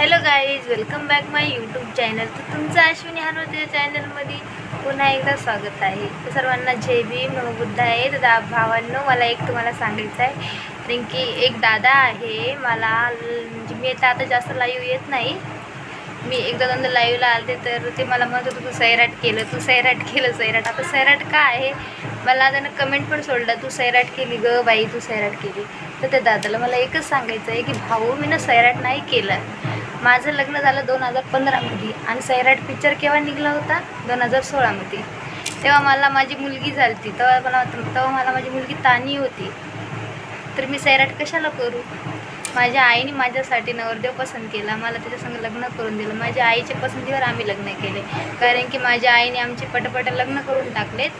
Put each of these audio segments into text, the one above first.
Hello guys welcome back my YouTube channel तर तुमचं अश्विनी हनुते चॅनलमध्ये पुन्हा एकदा स्वागत आहे. तर सर्वांना जय भीम नमबुद्ध आहे. तर दा भावांनो मला एक तुम्हाला सांगायचं आहे. कारण की एक दादा आहे मला म्हणजे मी आता आता जास्त लाईव्ह येत नाही. मी एकदा दोनदा लाईव्हला आले तर ते मला म्हणत होतं तू सैराट केलं तू सैराट केलं सैराट. आता सैराट का आहे? मला त्यानं कमेंट पण सोडलं तू सैराट केली ग बाई तू सैराट केली. तर त्या दादाला मला एकच सांगायचं आहे की भाऊ मी ना सैराट नाही केलं. माझं लग्न झालं दोन हजार पंधरामध्ये आणि सैराट पिक्चर केव्हा निघला होता? दोन हजार सोळामध्ये. तेव्हा मला माझी मुलगी झाली होती तेव्हा मला तेव्हा मला माझी मुलगी तानी होती. तर मी सैराट कशाला करू? माझ्या आईने माझ्यासाठी नवरदेव पसंत केला. मला त्याच्यासंग लग्न करून दिलं. माझ्या आईच्या पसंतीवर आम्ही लग्न केले. कारण की माझ्या आईने आमचे पटपट लग्न करून टाकलेत.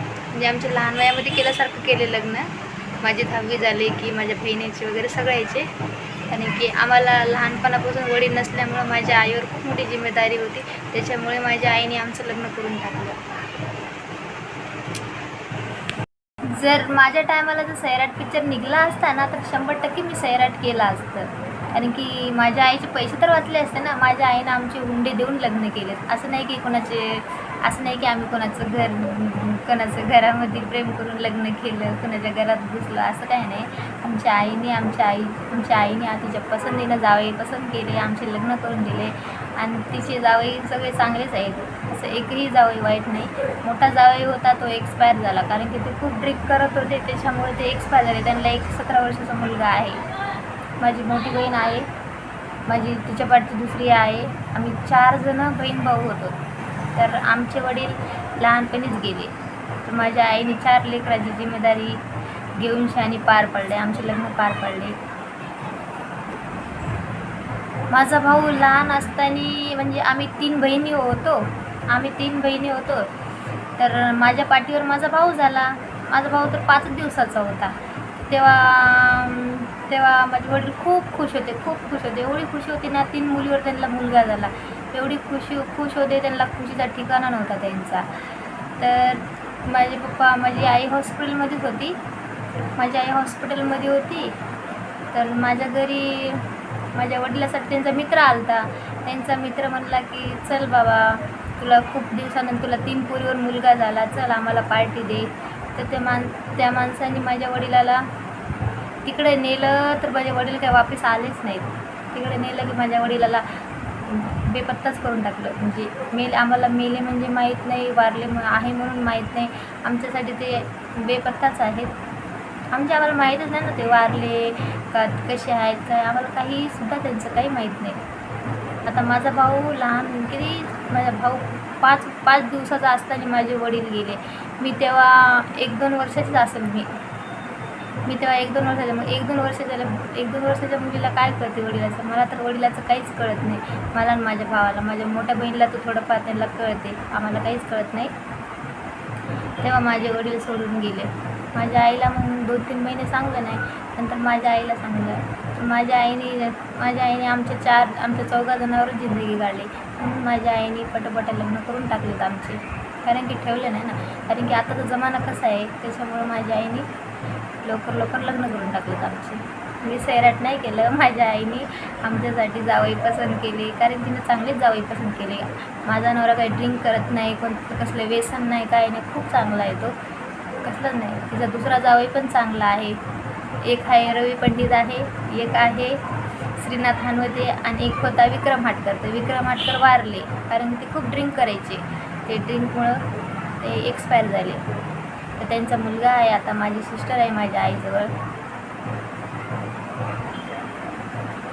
म्हणजे आमच्या लहान वयामध्ये केल्यासारखं केले लग्न. माझी दहावी झाले की माझ्या बहिणीचे वगैरे सगळ्याचे. कारण की आम्हाला लहानपणापासून वडील नसल्यामुळं माझ्या आईवर खूप मोठी जिम्मेदारी होती. त्याच्यामुळे माझ्या आईने आमचं लग्न करून टाकलं. जर माझ्या टायमाला जर सैराट पिक्चर निघला असता ना तर शंभर टक्के मी सैराट केला असतं. कारण की माझ्या आईचे पैसे तर वाचले असते ना माझ्या आईनं आमचे हुंडे देऊन लग्न केलेत. असं नाही की कोणाचे असं नाही की आम्ही कोणाचं घर कोणाचं घरामध्ये प्रेम करून लग्न केलं कोणाच्या घरात घुसलं असं काही नाही. आमच्या आईने आमच्या आई आमच्या आईने तिच्या पसंतीनं जावई पसंत केले आमचे लग्न करून दिले. आणि तिचे जावई सगळे चांगलेच आहेत. असं एकही जावई वाईट नाही. मोठा जावई होता तो एक्सपायर झाला. कारण की ते खूप ड्रिंक करत होते. त्याच्यामुळे ते एक्सपायर झाले. त्यांना एक सतरा वर्षाचा मुलगा आहे. माझी मोठी बहीण आहे. माझी तिच्या पाठची दुसरी आहे. आम्ही चार जण बहीण भाऊ होतो. तर आमचे वडील लहानपणीच गेले. तर माझ्या आईने चार लेकराची जिम्मेदारी घेऊन शानी पार पडले आमचे लग्न पार पडले. माझा भाऊ लहान असताना म्हणजे आम्ही तीन बहिणी होतो आम्ही तीन बहिणी होतो. तर माझ्या पाठीवर माझा भाऊ झाला. माझा भाऊ तर पाच दिवसाचा होता. तेव्हा तेव्हा माझे वडील खूप खुश होते खूप खुश होते. एवढी खुशी होती ना तीन मुलीवर त्यांना मुलगा झाला. एवढी खुशी खुश होते त्यांना खुशीचा ठिकाणा नव्हता त्यांचा. तर माझे पप्पा माझी आई हॉस्पिटलमध्येच होती. माझी आई हॉस्पिटलमध्ये होती. तर माझ्या घरी माझ्या वडिलासाठी त्यांचा मित्र आलता. त्यांचा मित्र म्हणला की चल बाबा तुला खूप दिवसानंतर तुला तीन पोरीवर मुलगा झाला. चल आम्हाला पार्टी दे. तर ते मान त्या माणसाने माझ्या वडिलाला तिकडे नेलं तर माझे वडील काय वापस आलेच नाहीत. तिकडे नेलं की माझ्या वडिलाला बेपत्ताच करून टाकलं. म्हणजे मेल आम्हाला मेले म्हणजे माहीत नाही वारले आहे म्हणून माहीत नाही. आमच्यासाठी ते बेपत्ताच आहेत. आमच्या आम्हाला माहीतच नाही ना ते वारले का कसे आहेत काय? आम्हाला काहीसुद्धा त्यांचं काही माहीत नाही. आता माझा भाऊ लहान किती माझा भाऊ पाच पाच दिवसाचा असताना माझे वडील गेले. मी तेव्हा एक दोन वर्षाचीच असेल मी. मी तेव्हा एक दोन वर्षाच्या मग एक दोन वर्षाच्या एक दोन वर्षाच्या मुलीला काय कळते वडिलाचं? मला तर वडिलाचं काहीच कळत नाही. मला आणि माझ्या भावाला. माझ्या मोठ्या बहिणीला तर थोडंफार त्यांना कळते. आम्हाला काहीच कळत नाही. तेव्हा माझे वडील सोडून गेले. माझ्या आईला मग दोन तीन महिने सांगलं नाही. नंतर माझ्या आईला सांगलं. तर माझ्या आईने माझ्या आईने आमच्या चार आमच्या चौघा जणांवरच जिंदगी काढली. म्हणून माझ्या आईने पटापटा लग्न करून टाकलेत आमचे. कारण की ठेवलं नाही ना. कारण की आताचा जमाना कसा आहे त्याच्यामुळं माझ्या आईने लवकर लवकर लग्न करून टाकलं आमचे. मी सैराट नाही केलं माझ्या आईने आमच्यासाठी जावई पसंत केली. कारण तिने चांगलेच जावई पसंत केले. माझा नवरा काही ड्रिंक करत नाही कोणतं कसलं व्यसन नाही काय नाही खूप चांगला आहे तो. कसलं नाही. तिचा दुसरा जावई पण चांगला आहे. एक आहे रवी पंडित आहे एक आहे श्रीनाथ हानवते आणि एक होता विक्रम हाटकर. तर विक्रम हाटकर वारले कारण ते खूप ड्रिंक करायचे. ते ड्रिंकमुळं ते एक्सपायर झाले. तर त्यांचा मुलगा आहे आता माझी सिस्टर आहे माझ्या आईजवळ.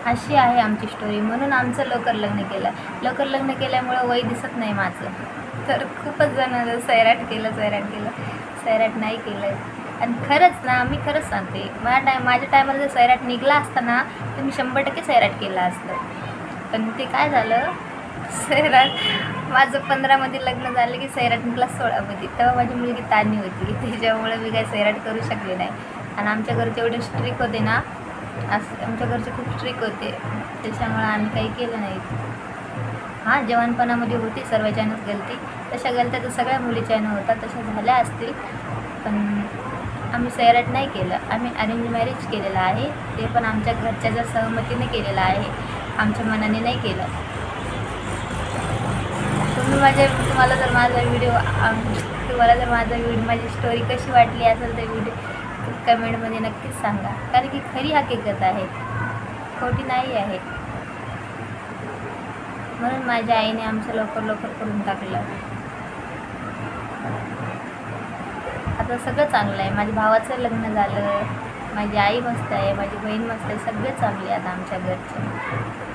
अशी आहे आमची स्टोरी म्हणून आमचं लवकर लग्न केलं. लवकर लग्न केल्यामुळं वय दिसत नाही माझं. तर खूपच जण सैराट केलं सैराट केलं. सैराट नाही केलं आणि खरंच ना मी खरंच सांगते. माझ्या टायम माझ्या टायमाला जर सैराट निघला असता ना तर मी शंभर टक्के सैराट केलं असतं. पण ते काय झालं? सैराट माझं पंधरामध्ये लग्न झालं की सैराट क्लास सोळामध्ये. तेव्हा माझी मुलगी ताणी होती. त्याच्यामुळे मी काही सैराट करू शकले नाही. आणि आमच्या घरचे एवढे स्ट्रिक होते ना असं आमच्या घरचे खूप स्ट्रिक होते. त्याच्यामुळे आम्ही काही केलं नाही. हां जवानपणामध्ये होती सर्वच्यानंच गलती. तशा गलत्या तर सगळ्या मुलीच्यानं होता तशा झाल्या असतील. पण आम्ही सैराट नाही केलं. आम्ही अरेंज मॅरेज केलेलं आहे. ते पण आमच्या घरच्याच्या सहमतीने केलेलं आहे. आमच्या मनाने नाही केलं. माझे तुम्हाला जर माझा व्हिडिओ तुम्हाला जर माझा व्हिडिओ माझी स्टोरी कशी वाटली असेल तर व्हिडिओ कमेंटमध्ये नक्कीच सांगा. कारण की खरी हकीकत आहे. खोटी नाही आहे. म्हणून माझ्या आईने आमचं लवकर लवकर करून टाकलं. आता सगळं चांगलं आहे. माझ्या भावाचं लग्न झालं. माझी आई मस्त आहे. माझी बहीण मस्त आहे. सगळे चांगले आता आमच्या घरचे.